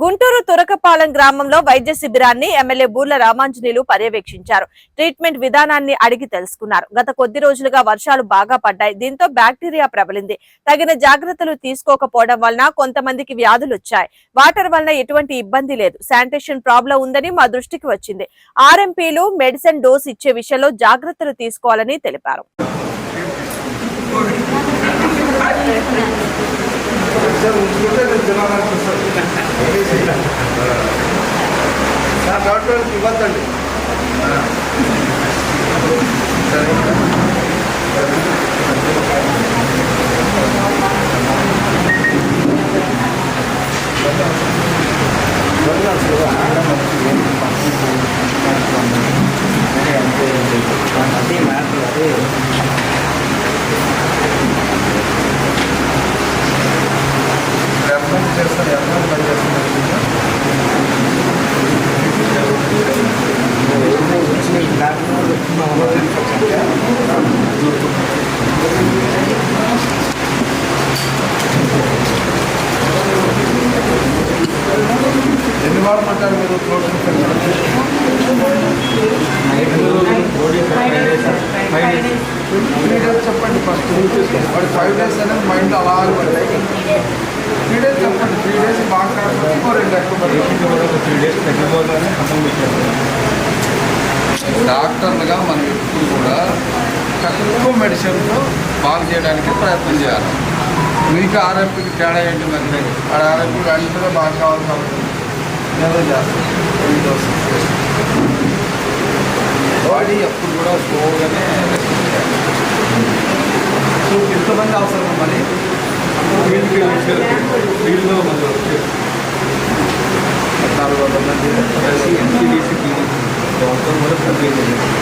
గుంటూరు తురకపాలెం గ్రామంలో వైద్య శిబిరాన్ని ఎమ్మెల్యే బూర్ల రామాంజనేయులు పర్యవేక్షించారు. ట్రీట్మెంట్ విధానాన్ని అడిగి తెలుసుకున్నారు. గత కొద్ది రోజులుగా వర్షాలు బాగా పడ్డాయి. దీంతో బ్యాక్టీరియా ప్రబలింది. తగిన జాగ్రత్తలు తీసుకోకపోవడం వలన కొంతమందికి వ్యాధులు వచ్చాయి. వాటర్ వలన ఎటువంటి ఇబ్బంది లేదు. శానిటేషన్ ప్రాబ్లం ఉందని మా దృష్టికి వచ్చింది. ఆర్ఎంపీలు మెడిసిన్ డోస్ ఇచ్చే విషయంలో జాగ్రత్తలు తీసుకోవాలని తెలిపారు. డాక్టర్కి ఇవ్వద్దండి అదే మ్యాటర్ అదే త్రీ డేస్ చెప్పండి ఫస్ట్ వాడు ఫైవ్ డేస్ అనేది మైండ్ అలా పడ్డాయి త్రీ డేస్ చెప్పండి. త్రీ డేస్ బాగా ఇంకో రెండు ఎక్కువ త్రీ డేస్ తగ్గిపోతానే ఖతం పెట్టారు డాక్టర్లుగా మనం ఎప్పుడు కూడా తక్కువ మెడిసిన్తో బాగు చేయడానికి ప్రయత్నం చేయాలి. మీకు ఆరోగ్యకి తేడా ఏంటి మరి? ఆడ ఆర్ఎంపీ వెంటనే బాగా కావాలి కాబట్టి. ఈ డోసు. బాడీ ఎప్పుడు కూడా స్లోగానే సో ఎంతమంది అవసరం మరి? ఫీల్డ్కి వచ్చారు. ఫీల్డ్లో మళ్ళీ వచ్చారు. నాలుగు వందల మంది. ఎన్సీడీసీ డాక్టర్ కూడా అది